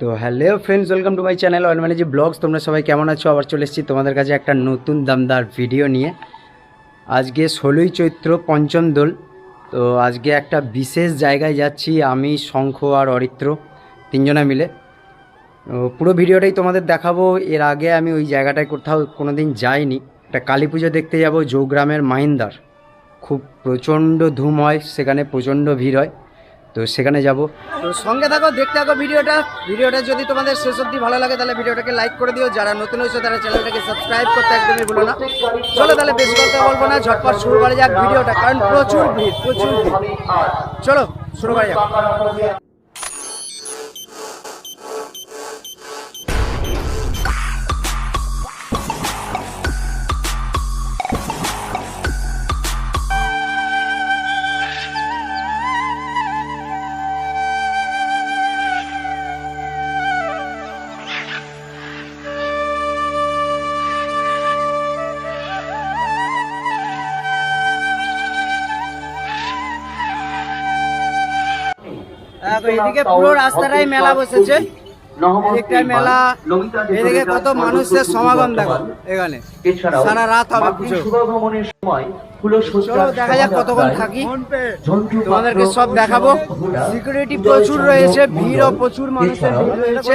তো hello friends welcome to my channel অলমানি যে blogs তোমরা সবাই কেমন আছো? আবার চলে এসেছি তোমাদের কাছে একটা নতুন দামদার ভিডিও নিয়ে। আজকে ষোলোই চৈত্র পঞ্চম দোল, তো আজকে একটা বিশেষ জায়গায় যাচ্ছি আমি, শঙ্খ আর অরিত্র তিনজনে মিলে। পুরো ভিডিওটাই তোমাদের দেখাবো। এর আগে আমি ওই জায়গাটায় কোথাও কোনো দিন যাইনি। একটা কালী পুজো দেখতে যাব, জৌগ্রামের মাহিন্দার খুব প্রচণ্ড ধুম হয়, সেখানে প্রচণ্ড ভিড় হয়। তো সেখানে যাব। তো সঙ্গে থাকো, দেখতে থাকো ভিডিওটা। ভিডিওটা যদি তোমাদের শেষ অবধি ভালো লাগে, তাহলে ভিডিওটাকে লাইক করে দিও। যারা নতুন হয়েছে, তারা চ্যানেলটাকে সাবস্ক্রাইব করতে একদমই ভুলো না। চলো তাহলে বেশি কথা বলব না, ঝটপট শুরু করা যাক ভিডিওটা, কারণ প্রচুর ভিড় প্রচুর ভিড়। চলো, শুরু করা যাক। দেখো, এদিকে পুরো রাস্তাটাই মেলা বসেছে। এদিকটায় মেলা এদিকে কত মানুষের সমাগম দেখো এখানে। সারা রাত হবে পুজো। দেখা যাক কতক্ষণ থাকি। তোমাদেরকে সব দেখাবো। সিকিউরিটি প্রচুর রয়েছে ভিড়ও প্রচুর মানুষের ভিড় রয়েছে।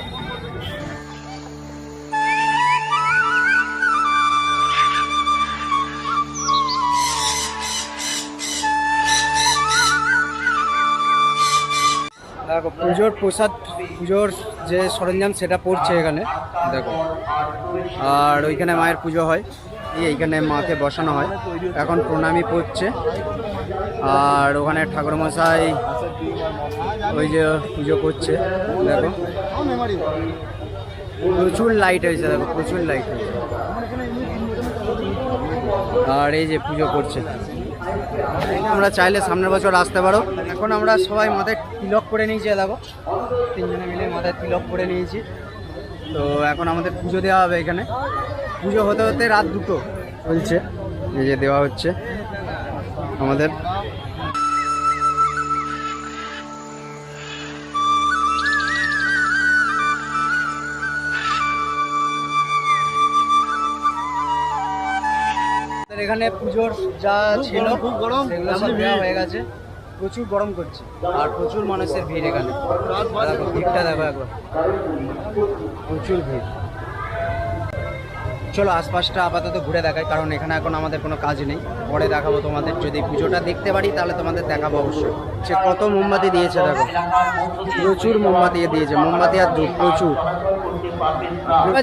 দেখো, পুজোর প্রসাদ, পুজোর যে সরঞ্জাম সেটা পড়ছে এখানে, দেখো। আর ওইখানে মায়ের পুজো হয় এইখানে মাকে বসানো হয়। এখন প্রণামী পড়ছে। আর ওখানে ঠাকুরমশাই ওই যে পুজো করছে, দেখো। প্রচুর লাইট হয়েছে, দেখো, প্রচুর লাইট হয়েছে। আর এই যে পুজো করছে। আমরা চাইলে সামনের বছর আসতে পারো। এখন আমরা সবাই মাথায় তিলক করে নিয়েছি দেখো। তিনজনে মিলে মাথায় তিলক করে নিয়েছি। তো এখন আমাদের পুজো দেওয়া হবে এখানে। পুজো হতে হতে রাত দুটো চলছে। এই যে দেওয়া হচ্ছে আমাদের। এখানে পুজোর যা ছিল সেগুলো সব দেওয়া হয়ে গেছে। প্রচুর গরম করছে। আর প্রচুর মানুষের ভিড় এখানে। ভিড়টা দেখো একবার। প্রচুর ভিড়। চলো আশপাশটা আপাতত ঘুরে দেখাই, কারণ এখানে এখন আমাদের কোনো কাজ নেই। পরে দেখাবো তোমাদের। যদি পুজোটা দেখতে পারি, তাহলে তোমাদের দেখাবো অবশ্যই। সে কত মোমবাতি দিয়েছে, দেখো। প্রচুর মোমবাতি দিয়েছে। মোমবাতি আর দুধ, প্রচুর।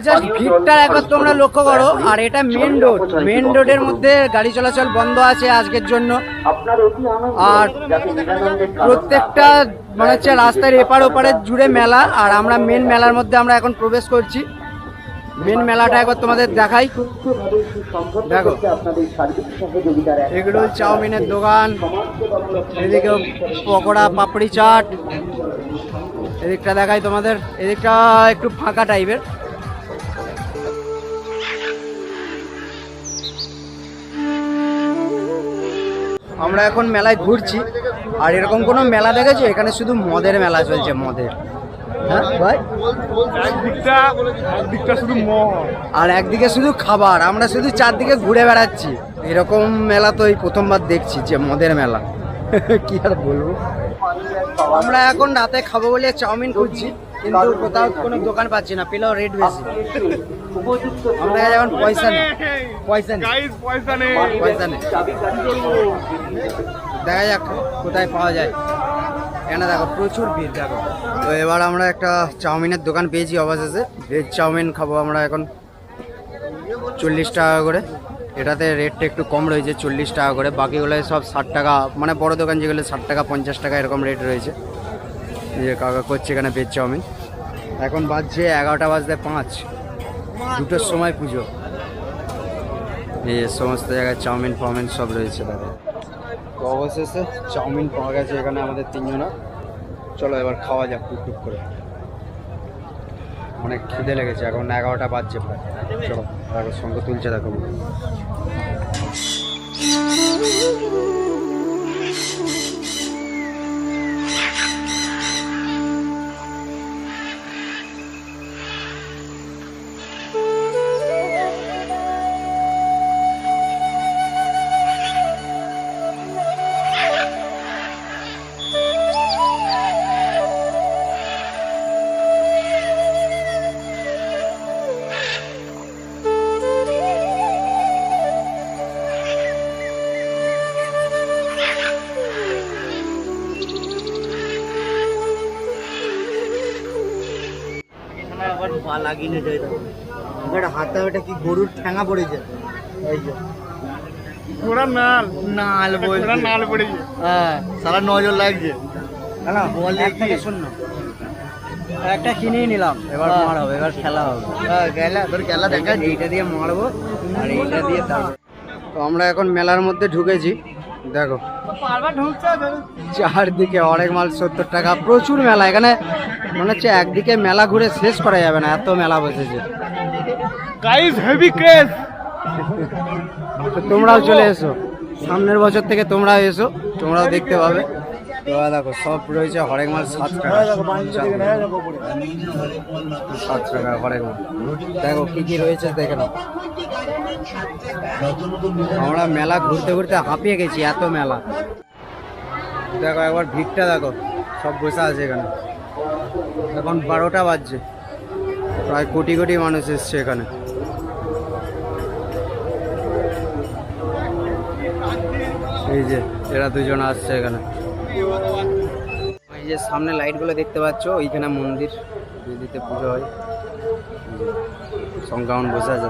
জাস্ট ভিড়টা একবার তোমরা লক্ষ্য করো, আর এটা মেন রোড মেন রোডের মধ্যে গাড়ি চলাচল বন্ধ আছে আজকের জন্য। আর প্রত্যেকটা মানে হচ্ছে রাস্তার এপার ওপারে জুড়ে মেলা, আর আমরা মেন মেলার মধ্যে আমরা এখন প্রবেশ করছি। মেন মেলাটা একবার তোমাদের দেখাই। দেখো। এগুলো চাউমিনের দোকান। এদিকে পকোড়া, পাপড়ি চাট। এদিকটা দেখাই তোমাদের। এদিকটা একটু ফাঁকা টাইপের। আমরা এখন মেলায় ঘুরছি। আর এরকম কোনো মেলা দেখেছ? এখানে শুধু মদের মেলা চলছে, মদের। হ্যাঁ ভাই একদিকটা শুধু আর একদিকে শুধু খাবার আমরা শুধু চারদিকে ঘুরে বেড়াচ্ছি। এরকম মেলা তো এই প্রথমবার দেখছি যে মদের মেলা। কি আর বলব? আমরা এখন রাতে খাব বলে চাউমিন খুঁজছি কিন্তু কোথাও কোনো দোকান পাচ্ছি না পেলেও রেট বেশি। আমরা এখন পয়সা নেই পয়সা নেই। পয়সা নেই। পয়সা নেই। দেখা যাক কোথায় পাওয়া যায়। এখানে দেখো প্রচুর ভিড়, দেখো। তো এবার আমরা একটা চাউমিনের দোকান পেয়েছি অবশেষে। ভেজ চাউমিন খাব আমরা এখন চল্লিশ টাকা করে। এটাতে রেটটা একটু কম রয়েছে, চল্লিশ টাকা করে। বাকিগুলো সব ষাট টাকা মানে বড় দোকান যেগুলো ষাট টাকা, পঞ্চাশ টাকা এরকম রেট রয়েছে। যে কাকা করছে এখানে ভেজ চাউমিন। এখন বাজছে এগারোটা বাজতে পাঁচ। দুটোর সময় পুজো। এই সমস্ত জায়গায় চাউমিন, ফাউমিন সব রয়েছে দাদা অবশেষে চাউমিন পাওয়া গেছে এখানে আমাদের তিনজনা। চলো এবার খাওয়া যাক টুকটুক করে। অনেক খিদে লেগেছে, এখন এগারোটা বাজছে প্রায়। চলো সঙ্গে তুলছে দেখো। পা লাগিয়ে যায় এটা হাতে ওটা কি গরুর ঠ্যাঙা পড়েছে এই যে। ওরা নাল। নাল বলছে। ওরা নাল পড়েছে হ্যাঁ সারা নজর লাগছে। না বলে একটা কি? শোন একটা কিনেই নিলাম। এবার হ্যাঁ। এবার খেলা হবে। হ্যাঁ তোর গেলা দেখা এইটা- দিয়ে মারবো আর এইটা দিয়ে তারপর তো আমরা এখন মেলার মধ্যে ঢুকেছি। দেখো। চারদিকে অনেক মাল সত্তর টাকা। প্রচুর মেলা। এখানে মনে হচ্ছে একদিকে মেলা ঘুরে শেষ করা যাবে না এত মেলা বসেছে। গাইস হেভি ক্রেজ তোমরাও চলে এসো। সামনের বছর থেকে তোমরাও এসো তোমরাও দেখতে পাবে। তো দেখো সব রয়েছে হরেক মাল সাত টাকা। সাত টাকা হরেক মাল। দেখো কি কি রয়েছে দেখে নাও। আমরা মেলা ঘুরতে ঘুরতে হাঁপিয়ে গেছি এত মেলা। দেখো একবার ভিড়টা দেখো সব বসে আছে এখানে। এখন বারোটা বাজছে। প্রায় কোটি কোটি মানুষ এসছে এখানে। এই যে, এরা দুজন আসছে এখানে। এই যে সামনে লাইটগুলো দেখতে পাচ্ছ, ওইখানে মন্দির দিদিতে পুজো হয়। সংক্রামণ বসে আছে।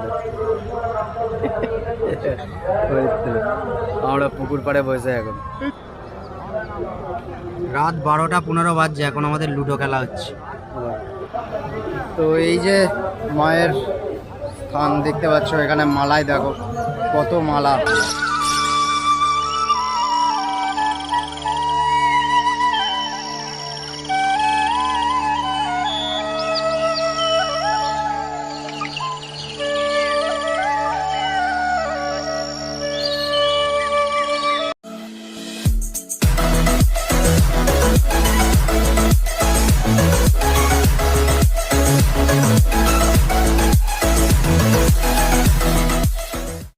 আমরা পুকুর পাড়ে বসে এখন। রাত বারোটা পনেরো বাজছে, এখন আমাদের লুডো খেলা হচ্ছে। তো এই যে মায়ের স্থান দেখতে পাচ্ছ, এখানে মালায় দেখো, কত মালা।